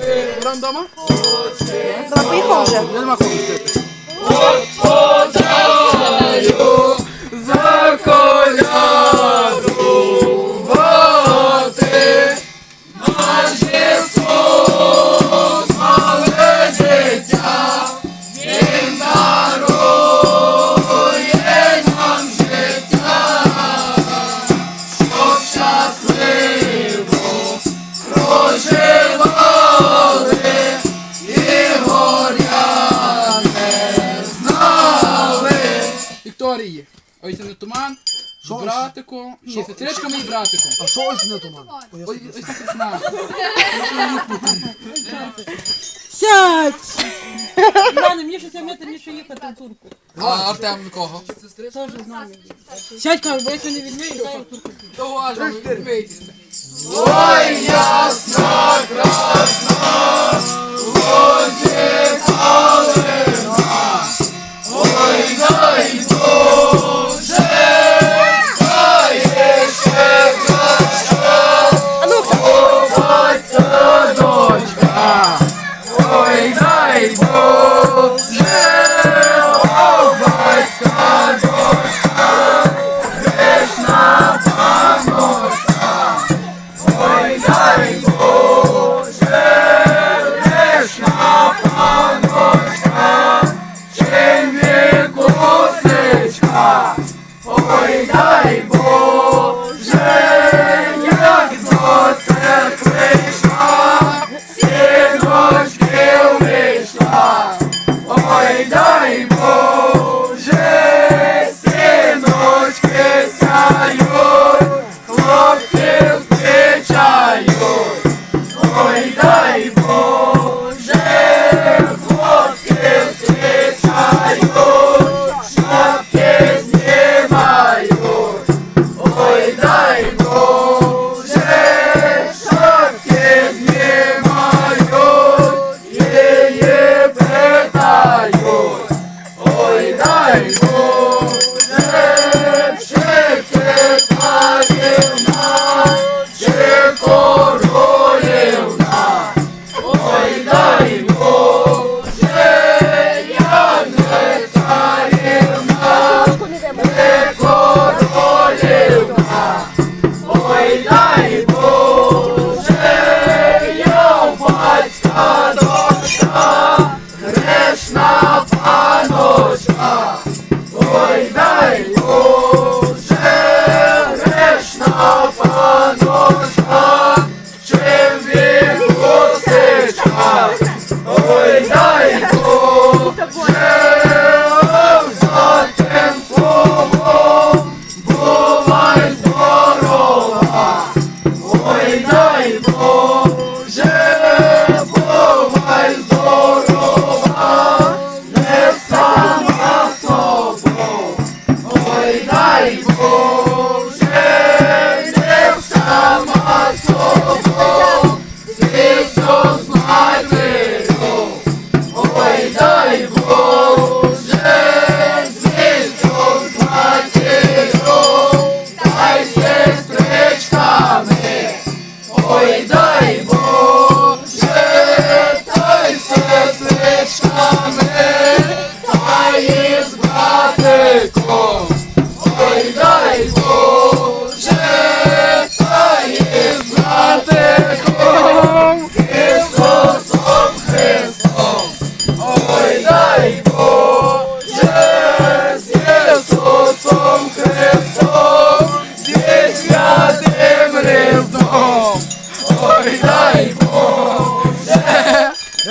Buram dama? Kapıyı konuşalım. Gelme konuşalım. Пустити. Вікторії. Ось не туман. З братиком. Ні, з сестричками і братиком. А що ось не туман? Ось ось так весна. Сядь! Іване, мені ще мити, мені ще їхати в турку. А Артем від кого? Теж знаю. Сядь, кажу, бо якщо не то я в турку. То уважно, відмийтеся. А die, die, boy.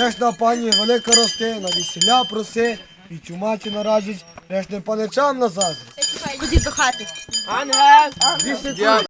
Решна пані велика рости, на весіля проси, і цю маті наразить, решним паничам на заздрість. Ходіть до хати. Ангел! секунди.